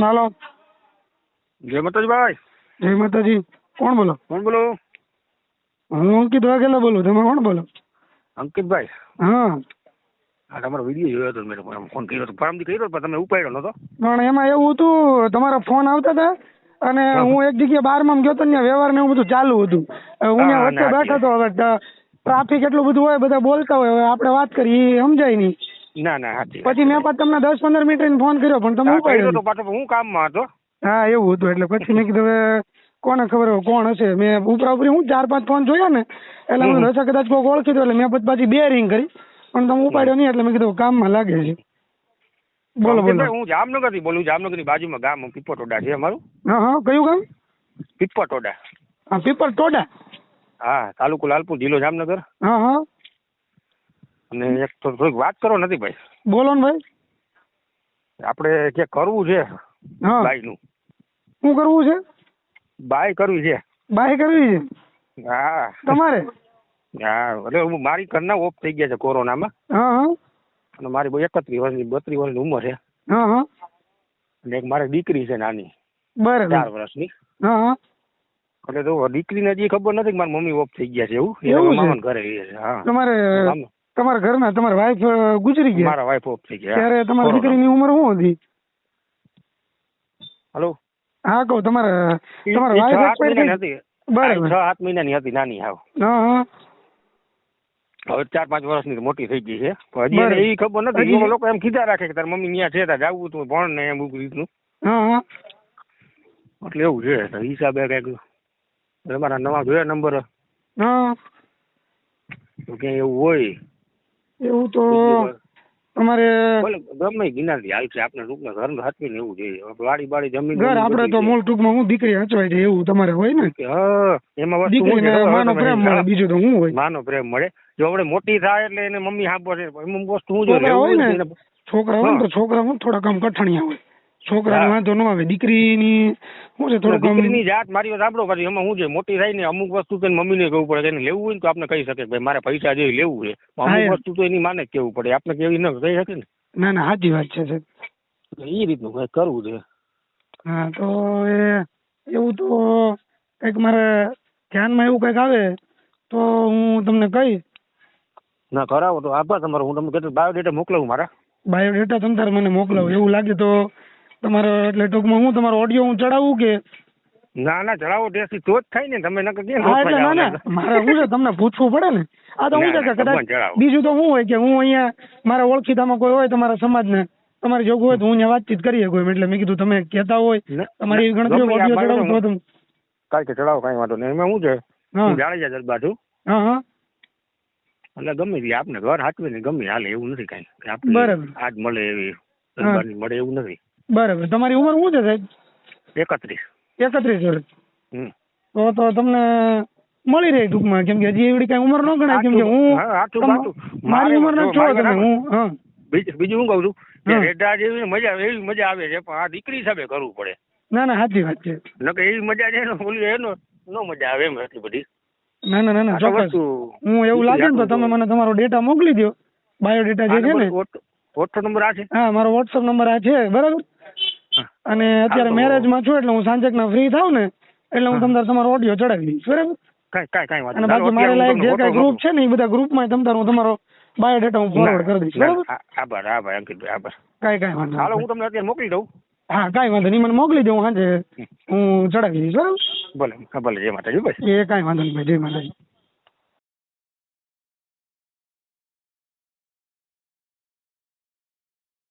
હાલો. જય માતાજીભાઈ. જય માતાજી. કોણ બોલો? કોણ બોલો? હું અંકિત વાઘેલા બોલું. તમે કોણ બોલો? અંકિતભાઈ. હા. આ તમારો વીડિયો જોયો હતો મેં ફોન કર્યો હતો પરમથી કર્યો પણ તમે ઉપાડ્યો નતો પણ એમાં એવું હતું તમારા ફોન આવતા હતા અને હું. એક જગ્યાએ બારમાં ગયો તો ત્યાં વ્યવહાર ને એવું બધું ચાલુ હતું. હું ત્યાં વચ્ચે બેઠો હતો હવે ટ્રાફિક એટલું બધું હોય બધા બોલતા હોય હવે આપણે વાત કરી એ સમજાય નહીં. ના ના સાચી પછી મેં પાછું તમને દસ પંદર મિનિટ ફોન કર્યો પણ તમે ઉપાડ્યો તો પાછો હું કામમાં હતો? હા એવું હતું એટલે પછી મેં કીધું હવે કોને ખબર હવે કોણ હશે? મેં ઉપરા ઉપરી હું ચાર પાંચ ફોન જોયા ને એટલે. હું દસ કદાચ કોઈક ઓળખી એટલે મેં પછી પાછી બે રિંગ કરી પણ તમે ઉપાડ્યો નહીં એટલે મેં કીધું કામમાં લાગે છે. બોલો બોલો. હું જામનગરથી બોલું જામનગરની બાજુમાં ગામ પીપટોડા છે અમારું. હા હા કયું ગામ? પીપટોડા. હા પીપર ટોડા હા તાલુકો લાલપુર જિલ્લો જામનગર. હા હા. અને એક તો થોડીક વાત કરો નથી ભાઈ. બોલો ને ભાઈ. આપણે જે કરવું છે હા. નું શું કરવું છે? બાય કરવી છે. બાય કરવી છે? હા. તમારે? હા એટલે હું મારી ઘરના ઓફ થઈ ગયા છે કોરોનામાં. હા અને મારી એકત્રીસ વર્ષની બત્રીસ વર્ષની ઉંમર છે. હા અને એક મારી દીકરી છે નાની. બરાબર. ચાર વર્ષની. હા એટલે તો દીકરીને હજી ખબર નથી કે મારી મમ્મી ઓફ થઈ ગયા છે એવું? એવું છે? ઘરે રહે છે હા. તમારે તમારા ઘરના તમારા વાઈફ ગુજરી ગયા? મારા વાઈફ ઓફ થઈ ગયા. ત્યારે તમારી દીકરીની ઉંમર શું હતી? હલો? હા કહું તમારા તમારા વાઈફ એક્સપાયર થઈ હતી. બરાબર. છ સાત મહિનાની હતી નાની હાવ. હા હવે ચાર પાંચ વર્ષની મોટી થઈ ગઈ છે. પણ હજી એ ખબર નથી. લોકો એમ કીધા રાખે કે તારી મમ્મી ત્યાં છે ત્યાં જવું તું ભણ ને એમ રીતનું. હા એટલે એવું છે. હિસાબે કંઈક તમારા નવા જોયા નંબર? હા. તો ક્યાંય એવું હોય. એવું તો તમારે ગમે ગિનારી હાલ છે આપણે ટૂંકમાં ઘર હાથવીને એવું જોઈએ. વાડી બાડી જમીન ઘર આપણે તો. મૂળ ટૂંકમાં હું દીકરી હચવાય છે એવું તમારે હોય ને? કે એમાં વસ્તુ માનો પ્રેમ મળે બીજું તો હું હોય? માનો પ્રેમ મળે. જો આપણે મોટી થાય એટલે એને મમ્મી હાંભો છે વસ્તુ હું જો છોકરા હોય ને? છોકરા હોય ને તો છોકરા હું થોડાક કામ કઠણિયા હોય. છોકરાને. વાંધો ન આવે. દીકરીની હું છે થોડું દીકરીની જાત મારી વાત સાંભળો પછી એમાં હું છે મોટી થાય ને અમુક વસ્તુ તો મમ્મીને કહેવું પડે કે એને લેવું હોય ને તો આપણે કહી શકે ભાઈ મારે પૈસા જેવી લેવું છે. અમુક વસ્તુ તો એની માને કેવું પડે. આપણે કેવી ન કહી શકે ને. ના ના સાચી વાત છે સાહેબ. એ રીતનું કઈ કરવું છે. હા તો એ એવું તો કંઈક મારે ધ્યાનમાં એવું કંઈક આવે તો હું તમને કહી ના કરાવો તો. આભાર તમારો. હું તમને કેટલું બાયોડેટા મોકલાવું મારા? બાયોડેટા તમ તારે મને મોકલાવો. એવું લાગે તો તમારો એટલે ટૂંકમાં હું તમારો ઓડિયો હું ચડાવું કે? ના ના ચડાવો દેસી તો જ થાય ને. તમે નકર કેમ હા એટલે ના ના? મારે શું છે તમને પૂછવું પડે ને? આ તો હું છે કે કદાચ બીજું તો હું હોય કે હું અહીંયા મારા ઓળખીતામાં કોઈ હોય તમારા સમાજને તમારે જોગું હોય તો હું અહીંયા વાતચીત કરી શકું એટલે મેં કીધું તમે કહેતા હોય તમારી એવી ગણતરી ઓડિયો ચડાવું તો તમે કાંઈ કે ચડાવો કાંઈ વાંધો નહીં. એમાં શું છે? હા. જાડેજા દરબાર છું હા હા. એટલે ગમે તે આપને ઘર હાચવે ને ગમે હાલે એવું નથી કાંઈ. બરાબર. આજ મળે એવી દરબારની મળે એવું નથી. બરાબર. તમારી ઉંમર શું છે સાહેબ? એકત્રીસ. એકત્રીસ વર્ષ. તો તો તમને મળી રહે ટૂંકમાં. કેમ કે હજી એવડી કઈ ઉંમર ન ગણાય. કેમ કે હું. મારી ઉંમર ના છો તમે હું હા. બીજું હું કહું છું કે રેડા જેવી મજા એવી મજા આવે છે પણ આ દીકરી હિસાબે કરવું પડે. ના ના સાચી વાત છે. નકે એવી મજા છે ને ઓલી એનો નો મજા આવે એમ એટલી બધી. ના ના ના ના ચોક્કસ. હું એવું લાગે ને તો તમે મને તમારો ડેટા મોકલી દો બાયોડેટા જે છે ને. વોટ્સઅપ નંબર આ છે? હા મારો વોટ્સઅપ નંબર આ છે બરાબર. અને અત્યારે મેરેજ મેરેજમાં છું એટલે હું સાંજેકના ફ્રી થાઉં ને એટલે હું તમને તમારો ઓડિયો ચડાવી દઈશ બરાબર? કાંઈ કાંઈ કાંઈ વાંધો અને બાકી મારે લાયક જે કઈ ગ્રુપ છે ને એ બધા ગ્રુપમાં તમ તાર હું તમારો બાયોડેટા હું ફોરવર્ડ કરી દઈશ બરાબર? આભાર આભાર અંકિતભાઈ આભાર કઈ કઈ વાંધો હાલો હું તમને અત્યારે મોકલી દઉં. હા કઈ વાંધો નહીં મને મોકલી દઉં સાંજે હું ચડાવી દઈશ બરાબર? ભલે ભલે જય માતાજી ભાઈ એ કઈ વાંધો નહીં જય માતાજી.